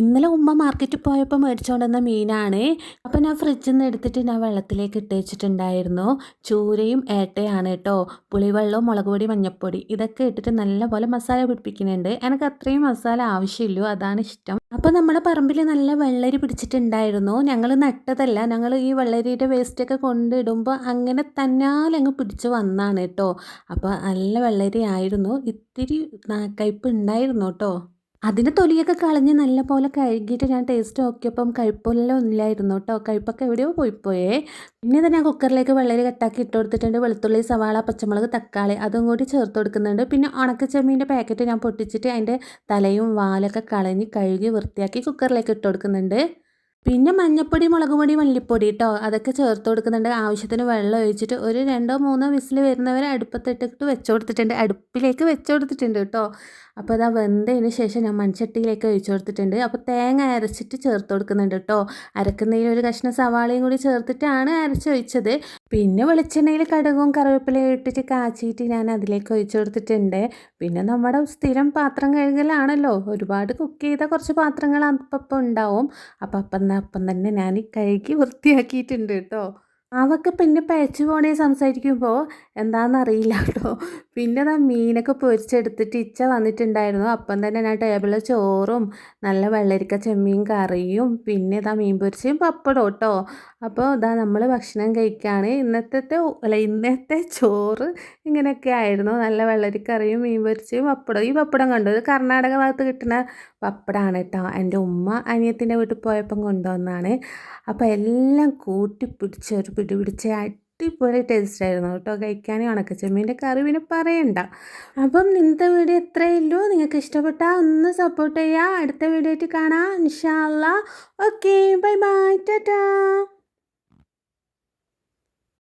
ഇന്നലെ ഉമ്മ മാർക്കറ്റിൽ പോയപ്പോൾ മേടിച്ചുകൊണ്ടുവന്ന മീനാണ്. അപ്പോൾ ഞാൻ ഫ്രിഡ്ജിൽ നിന്ന് എടുത്തിട്ട് ഞാൻ വെള്ളത്തിലേക്ക് ഇട്ട് വെച്ചിട്ടുണ്ടായിരുന്നു. ചൂരയും ഏട്ടയാണ് കേട്ടോ പുളിവെള്ളവും മുളക് പൊടി മഞ്ഞൾപ്പൊടി ഇതൊക്കെ ഇട്ടിട്ട് നല്ലപോലെ മസാല പിടിപ്പിക്കുന്നുണ്ട്. എനിക്ക് അത്രയും മസാല ആവശ്യമില്ല അതാണ് ഇഷ്ടം. അപ്പോൾ നമ്മുടെ പറമ്പിൽ നല്ല വെള്ളരി പിടിച്ചിട്ടുണ്ടായിരുന്നു. ഞങ്ങൾ നട്ടതല്ല. ഞങ്ങൾ ഈ വെള്ളരിയുടെ വേസ്റ്റൊക്കെ കൊണ്ടിടുമ്പോൾ അങ്ങനെ തന്നാലങ്ങ് പിടിച്ച് വന്നാണ് കേട്ടോ അപ്പോൾ നല്ല വെള്ളരി ആയിരുന്നു. ഇത്തിരി നാക്കയ്പ് ഉണ്ടായിരുന്നു കേട്ടോ അതിന്റെ തൊലിയൊക്കെ കളഞ്ഞ് നല്ല പോലെ കഴുകിയിട്ട് ഞാൻ ടേസ്റ്റ് നോക്കിയപ്പം കഴുപ്പെല്ലാം ഇല്ലായിരുന്നു കേട്ടോ. കഴുപ്പൊക്കെ എവിടെയോ പോയിപ്പോയേ പിന്നെ തന്നെ കുക്കറിലേക്ക് വെള്ളരി കട്ടാക്കി ഇട്ട് കൊടുത്തിട്ടുണ്ട്. വെളുത്തുള്ളി സവാള പച്ചമുളക് തക്കാളി അതും കൂടി ചേർത്ത് കൊടുക്കുന്നുണ്ട്. പിന്നെ ഉണക്കച്ചെമ്മീന്റെ പാക്കറ്റ് ഞാൻ പൊട്ടിച്ചിട്ട് അതിന്റെ തലയും വാലൊക്കെ കളഞ്ഞ് കഴുകി വൃത്തിയാക്കി കുക്കറിലേക്ക് ഇട്ട് കൊടുക്കുന്നുണ്ട്. പിന്നെ മഞ്ഞപ്പൊടി മുളക് പൊടി മല്ലിപ്പൊടി കേട്ടോ അതൊക്കെ ചേർത്ത് കൊടുക്കുന്നുണ്ട്. ആവശ്യത്തിന് വെള്ളം ഒഴിച്ചിട്ട് ഒരു രണ്ടോ മൂന്നോ വിസിൽ വരുന്നവരെ അടുപ്പത്തിട്ടിട്ട് വെച്ച് കൊടുത്തിട്ടുണ്ട്. അടുപ്പിലേക്ക് വെച്ച് കൊടുത്തിട്ടുണ്ട് കേട്ടോ അപ്പോൾ അതാ വെന്തതിന് ശേഷം ഞാൻ മൺചട്ടിയിലേക്ക് ഒഴിച്ചു കൊടുത്തിട്ടുണ്ട്. അപ്പോൾ തേങ്ങ അരച്ചിട്ട് ചേർത്ത് കൊടുക്കുന്നുണ്ട് കേട്ടോ അരക്കുന്നതിൽ ഒരു കഷ്ണം സവാളയും കൂടി ചേർത്തിട്ടാണ് അരച്ചൊഴിച്ചത് പിന്നെ വെളിച്ചെണ്ണയിൽ കടുകും കറിവേപ്പിലയും ഇട്ടിട്ട് കാച്ചിയിട്ട് ഞാൻ അതിലേക്ക് ഒഴിച്ചു കൊടുത്തിട്ടുണ്ട്. പിന്നെ നമ്മുടെ സ്ഥിരം പാത്രം കഴുകലാണല്ലോ. ഒരുപാട് കുക്ക് ചെയ്ത കുറച്ച് പാത്രങ്ങൾ അപ്പം ഉണ്ടാവും. അപ്പം അപ്പം അപ്പം തന്നെ ഞാൻ കഴുകി വൃത്തിയാക്കിയിട്ടുണ്ട് കേട്ടോ. അവൾക്ക് പിന്നെ പഴച്ചു പോണേ സംസാരിക്കുമ്പോൾ എന്താണെന്നറിയില്ല കേട്ടോ. പിന്നെ ആ മീനൊക്കെ പൊരിച്ചെടുത്തിട്ട് ഇച്ച വന്നിട്ടുണ്ടായിരുന്നു. അപ്പം തന്നെ ഞാൻ ടേബിളിൽ ചോറും നല്ല വെള്ളരിക്ക ചെമ്മീൻ കറിയും പിന്നെ ഇതാ മീൻ പൊരിച്ചയും പപ്പടം കേട്ടോ. അപ്പോൾ ഇതാ നമ്മൾ ഭക്ഷണം കഴിക്കുകയാണ് ഇന്നത്തെ അല്ല ഇന്നത്തെ ചോറ് ഇങ്ങനെയൊക്കെ ആയിരുന്നു. നല്ല വെള്ളരിക്കറിയും മീൻ പൊരിച്ചയും പപ്പടം ഈ പപ്പടം കണ്ടു? ഇത് കർണാടക ഭാഗത്ത് കിട്ടുന്ന പപ്പടമാണ് കേട്ടോ. എന്റെ ഉമ്മ അനിയത്തിന്റെ വീട്ടിൽ പോയപ്പം കൊണ്ടുവന്നാണ് അപ്പോൾ എല്ലാം കൂട്ടി പിടിച്ച് ഒരു പിടി പിടിച്ച് അടിപൊളി ടേസ്റ്റ് ആയിരുന്നു കേട്ടോ. കഴിക്കാൻ ഉണക്കച്ചെമ്മീന്റെ കറി പിന്നെ പറയണ്ട. അപ്പം ഇന്നത്തെ വീഡിയോ എത്രയല്ലോ നിങ്ങൾക്ക് ഇഷ്ടപ്പെട്ടാൽ ഒന്ന് സപ്പോർട്ട് ചെയ്യുക. അടുത്ത വീഡിയോ ആയിട്ട് കാണാം ഇൻഷാല്ല ഓക്കെ ബൈ ബൈ ടാറ്റാ